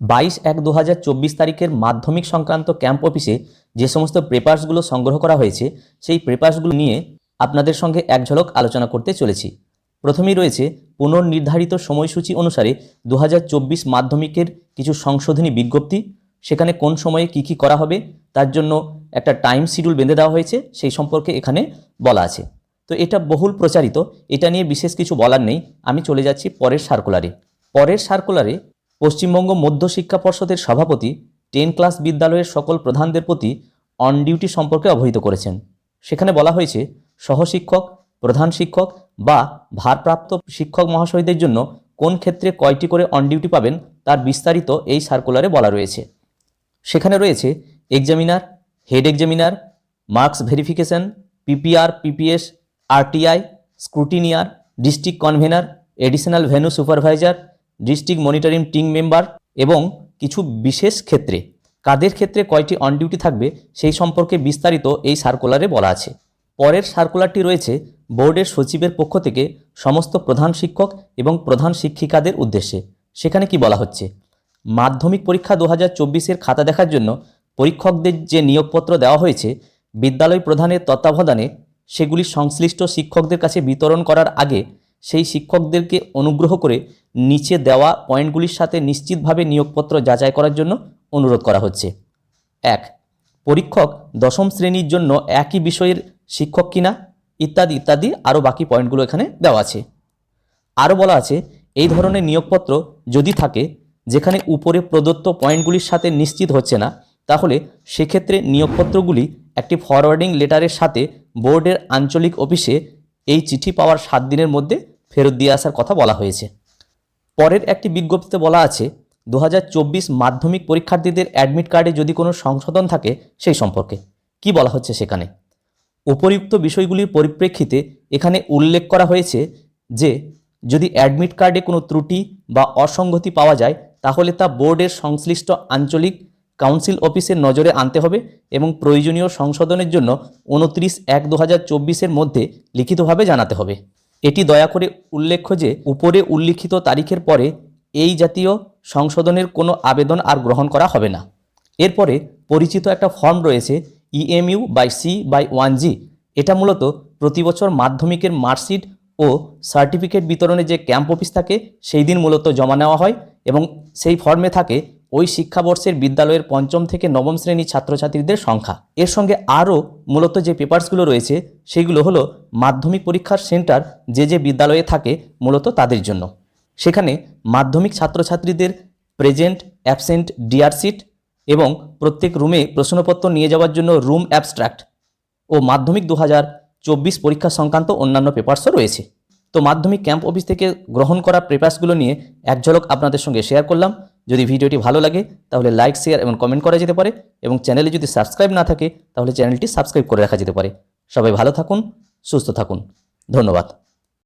বাইশ এক দু তারিখের মাধ্যমিক সংক্রান্ত ক্যাম্প অফিসে যে সমস্ত পেপার্সগুলো সংগ্রহ করা হয়েছে, সেই পেপার্সগুলো নিয়ে আপনাদের সঙ্গে এক ঝলক আলোচনা করতে চলেছি। প্রথমেই রয়েছে পুনর্নির্ধারিত সময়সূচি অনুসারে দু হাজার চব্বিশ মাধ্যমিকের কিছু সংশোধনী বিজ্ঞপ্তি, সেখানে কোন সময়ে কি কি করা হবে, তার জন্য একটা টাইম শিডিউল বেঁধে দেওয়া হয়েছে, সেই সম্পর্কে এখানে বলা আছে। তো এটা বহুল প্রচারিত, এটা নিয়ে বিশেষ কিছু বলার নেই, আমি চলে যাচ্ছি পরের সার্কুলারে। পরের সার্কুলারে পশ্চিমবঙ্গ মধ্য শিক্ষা পর্ষদের সভাপতি, টেন ক্লাস বিদ্যালয়ের সকল প্রধানদের প্রতি অন ডিউটি সম্পর্কে অবহিত করেছেন। সেখানে বলা হয়েছে, সহশিক্ষক, প্রধান শিক্ষক বা ভারপ্রাপ্ত শিক্ষক মহাশয়দের জন্য কোন ক্ষেত্রে কয়টি করে অন ডিউটি পাবেন তার বিস্তারিত এই সার্কুলারে বলা রয়েছে। সেখানে রয়েছে examiner, head examiner, marks verification, PPR, PPS, RTI, scrutineer, district convener, additional venue supervisor district monitoring team member এবং কিছু বিশেষ ক্ষেত্রে। কাদের ক্ষেত্রে কয়টি অন ডিউটি থাকবে সেই সম্পর্কে বিস্তারিত এই সার্কুলারে বলা আছে। পরের সার্কুলারটি রয়েছে বোর্ডের সচিবের পক্ষ থেকে সমস্ত প্রধান শিক্ষক এবং প্রধান শিক্ষিকাদের উদ্দেশ্যে। সেখানে কি বলা হচ্ছে? মাধ্যমিক পরীক্ষা দু হাজার খাতা দেখার জন্য পরীক্ষকদের যে নিয়োগপত্র দেওয়া হয়েছে, বিদ্যালয় প্রধানের তত্ত্বাবধানে সেগুলি সংশ্লিষ্ট শিক্ষকদের কাছে বিতরণ করার আগে সেই শিক্ষকদেরকে অনুগ্রহ করে নিচে দেওয়া পয়েন্টগুলির সাথে নিশ্চিতভাবে নিয়োগপত্র যাচাই করার জন্য অনুরোধ করা হচ্ছে। এক, পরীক্ষক দশম শ্রেণির জন্য একই বিষয়ের শিক্ষক কিনা, ইত্যাদি ইত্যাদি আরও বাকি পয়েন্টগুলো এখানে দেওয়া আছে। আরও বলা আছে, এই ধরনের নিয়োগপত্র যদি থাকে, যেখানে উপরে প্রদত্ত পয়েন্টগুলির সাথে নিশ্চিত হচ্ছে না, তাহলে সেক্ষেত্রে নিয়োগপত্রগুলি একটি ফরওয়ার্ডিং লেটারের সাথে বোর্ডের আঞ্চলিক অফিসে এই চিঠি পাওয়ার সাত দিনের মধ্যে ফেরত দিয়ে আসার কথা বলা হয়েছে। পরের একটি বিজ্ঞপ্তিতে বলা আছে দু হাজার চব্বিশ মাধ্যমিক পরীক্ষার্থীদের অ্যাডমিট কার্ডে যদি কোনো সংশোধন থাকে সেই সম্পর্কে। কি বলা হচ্ছে সেখানে? উপরিউক্ত বিষয়গুলির পরিপ্রেক্ষিতে এখানে উল্লেখ করা হয়েছে যে, যদি অ্যাডমিট কার্ডে কোনো ত্রুটি বা অসঙ্গতি পাওয়া যায়, তাহলে তা বোর্ডের সংশ্লিষ্ট আঞ্চলিক কাউন্সিল অফিসের নজরে আনতে হবে এবং প্রয়োজনীয় সংশোধনের জন্য উনত্রিশ এক দু হাজার মধ্যে লিখিতভাবে জানাতে হবে। এটি দয়া করে উল্লেখ্য যে উপরে উল্লিখিত তারিখের পরে এই জাতীয় সংশোধনের কোনো আবেদন আর গ্রহণ করা হবে না। এরপরে পরিচিত একটা ফর্ম রয়েছে EMU by C by one G এটা মূলত প্রতি বছর মাধ্যমিকের মার্কশিট ও সার্টিফিকেট বিতরণে যে ক্যাম্প অফিস থাকে, সেই দিন মূলত জমা নেওয়া হয় এবং সেই ফর্মে থাকে ওই শিক্ষাবর্ষের বিদ্যালয়ের পঞ্চম থেকে নবম শ্রেণির ছাত্রছাত্রীদের সংখ্যা। এর সঙ্গে আরও মূলত যে পেপার্সগুলো রয়েছে, সেগুলো হলো মাধ্যমিক পরীক্ষার সেন্টার যে যে বিদ্যালয়ে থাকে, মূলত তাদের জন্য। সেখানে মাধ্যমিক ছাত্রছাত্রীদের প্রেজেন্ট, অ্যাবসেন্ট ডিআরসিট এবং প্রত্যেক রুমে প্রশ্নপত্র নিয়ে যাওয়ার জন্য রুম অ্যাবস্ট্রাক্ট ও মাধ্যমিক দু চব্বিশ পরীক্ষা সংক্রান্ত অন্যান্য পেপার্সও রয়েছে। তো মাধ্যমিক ক্যাম্প অফিস থেকে গ্রহণ করা পেপার্সগুলো নিয়ে এক ঝলক আপনাদের সঙ্গে শেয়ার করলাম। যদি ভিডিওটি ভালো লাগে, তাহলে লাইক শেয়ার এবং কমেন্ট করা যেতে পারে এবং চ্যানেলে যদি সাবস্ক্রাইব না থাকে, তাহলে চ্যানেলটি সাবস্ক্রাইব করে রাখা যেতে পারে। সবাই ভালো থাকুন, সুস্থ থাকুন। ধন্যবাদ।